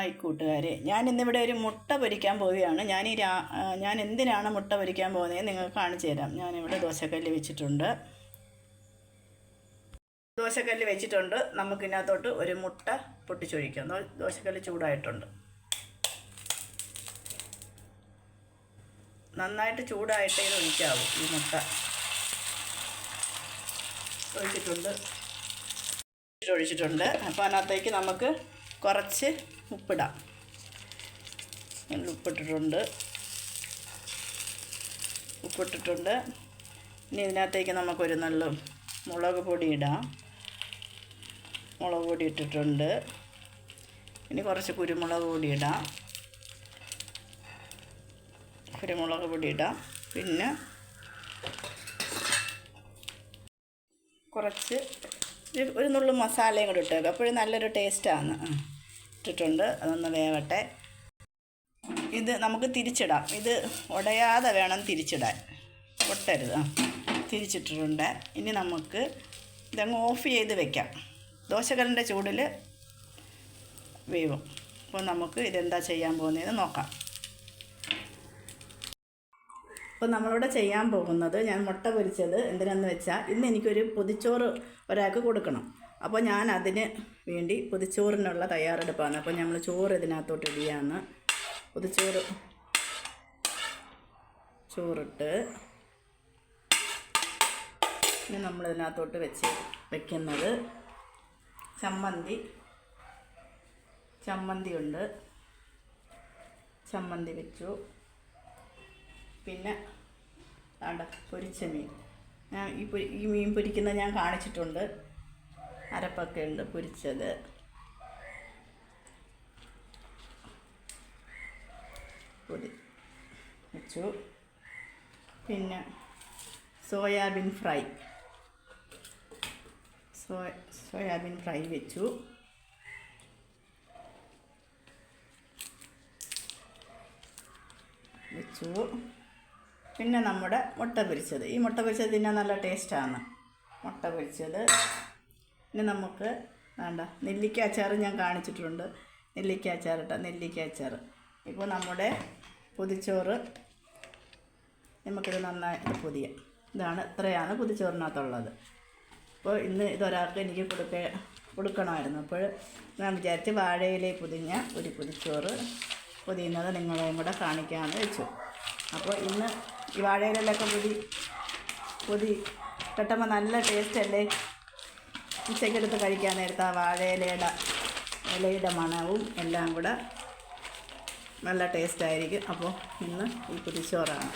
Hi കൂട്ടുകാരെ. ഞാൻ ഇന്നിവിടെ ഒരു മുട്ട പൊരിക്കാൻ പോവുകയാണ്. ഞാൻ ഈ രാ ഞാൻ എന്തിനാണ് മുട്ട പൊരിക്കാൻ പോകുന്നത് നിങ്ങൾക്ക് കാണിച്ചു തരാം. ഞാനിവിടെ ദോശക്കല്ല് വെച്ചിട്ടുണ്ട്. ദോശക്കല്ല് വെച്ചിട്ടുണ്ട്. നമുക്കിതിനകത്തോട്ട് ഒരു മുട്ട പൊട്ടിച്ചൊഴിക്കാം. ദോശക്കല്ല് ചൂടായിട്ടുണ്ട്. നന്നായിട്ട് ചൂടായിട്ടേ ഇത് ഈ മുട്ട. ഒഴിച്ചിട്ടുണ്ട്. ഒഴിച്ചിട്ടുണ്ട്. അപ്പോൾ അതിനകത്തേക്ക് നമുക്ക് കുറച്ച് ഉപ്പിടാം. ഞങ്ങൾ ഉപ്പിട്ടിട്ടുണ്ട്. ഉപ്പിട്ടിട്ടുണ്ട്. ഇനി ഇതിനകത്തേക്ക് നമുക്കൊരു നല്ല മുളക് പൊടി ഇടാം. മുളക് പൊടി ഇട്ടിട്ടുണ്ട്. ഇനി കുറച്ച് കുരുമുളക് പൊടി ഇടാം. കുരുമുളക് പൊടി ഇടാം. പിന്നെ കുറച്ച് ഒരു- നുള്ളു മസാലയും കൂടി ഇട്ടേക്കാം. അപ്പോഴും നല്ലൊരു ടേസ്റ്റാണ്. ഇട്ടിട്ടുണ്ട്. അതൊന്ന് വേവട്ടെ. ഇത് നമുക്ക് തിരിച്ചിടാം. ഇത് ഉടയാതെ വേണം തിരിച്ചിടാൻ. ഒട്ടരുത് ആ തിരിച്ചിട്ടിട്ടുണ്ട്. ഇനി നമുക്ക് ഇതങ്ങ് ഓഫ് ചെയ്ത് വെക്കാം. ദോശകലിന്റെ ചൂടിൽ വേവും. അപ്പോൾ നമുക്ക് ഇതെന്താ ചെയ്യാൻ പോകുന്നതെന്ന് നോക്കാം. അപ്പോൾ നമ്മളിവിടെ ചെയ്യാൻ പോകുന്നത് ഞാൻ മുട്ട പൊരിച്ചത് എന്തിനാന്ന് വെച്ചാൽ ഇന്ന് എനിക്കൊരു പൊതിച്ചോറ് ഒരാൾക്ക് കൊടുക്കണം. അപ്പോൾ ഞാൻ അതിന് വേണ്ടി പൊതിച്ചോറിനുള്ള തയ്യാറെടുപ്പാണ്. അപ്പോൾ നമ്മൾ ചോറ് ഇതിനകത്തോട്ട് ഇടിയാന്ന് പൊതിച്ചോറ് ചോറിട്ട് പിന്നെ നമ്മൾ ഇതിനകത്തോട്ട് വെച്ച് വെക്കുന്നത് ചമ്മന്തി ചമ്മന്തി ഉണ്ട്. ചമ്മന്തി വെച്ചു. പിന്നെ വേണ്ട പൊരിച്ച മീൻ. ഞാൻ ഈ ഈ മീൻ പൊരിക്കുന്നത് ഞാൻ കാണിച്ചിട്ടുണ്ട്. അരപ്പൊക്കെ ഉണ്ട് പൊരിച്ചത്. പൊതി വെച്ചു. പിന്നെ soybean fry. So soybean fry വെച്ചു. വെച്ചു. പിന്നെ നമ്മുടെ മുട്ട പൊരിച്ചത്. ഈ മുട്ട പൊരിച്ചത് തിന്നാൻ നല്ല ടേസ്റ്റാണ്. മുട്ട പൊരിച്ചത്. ഇനി നമുക്ക് വേണ്ട നെല്ലിക്ക അച്ചാർ ഞാൻ കാണിച്ചിട്ടുണ്ട്. നെല്ലിക്ക അച്ചാർ കേട്ടോ നെല്ലിക്ക അച്ചാർ ഇപ്പോൾ നമ്മുടെ പൊതിച്ചോറ് നമുക്കിത് നന്നായിട്ട് പുതിയ. ഇതാണ് ഇത്രയാണ് പൊതിച്ചോറിനകത്തുള്ളത്. അപ്പോൾ ഇന്ന് ഇതൊരാൾക്ക് എനിക്ക് കൊടുക്ക കൊടുക്കണമായിരുന്നു. അപ്പോൾ ഞാൻ വിചാരിച്ച് വാഴയിലെ പൊതിഞ്ഞ ഒരു പൊതിച്ചോറ് പൊതിയുന്നത് നിങ്ങളെയും കൂടെ കാണിക്കാമെന്ന് വെച്ചു. അപ്പോൾ ഇന്ന് ഈ വാഴയിലൊക്കെ പൊതി പൊതി പെട്ടെന്ന് നല്ല ടേസ്റ്റ് അല്ലേ? ഉച്ചയ്ക്കെടുത്ത് കഴിക്കാൻ നേരത്ത് ആ വാഴയിലയുടെ ഇലയുടെ മണവും എല്ലാം കൂടെ നല്ല ടേസ്റ്റായിരിക്കും അപ്പോൾ ഇന്ന് ഈ പൊതിച്ചോറാണ്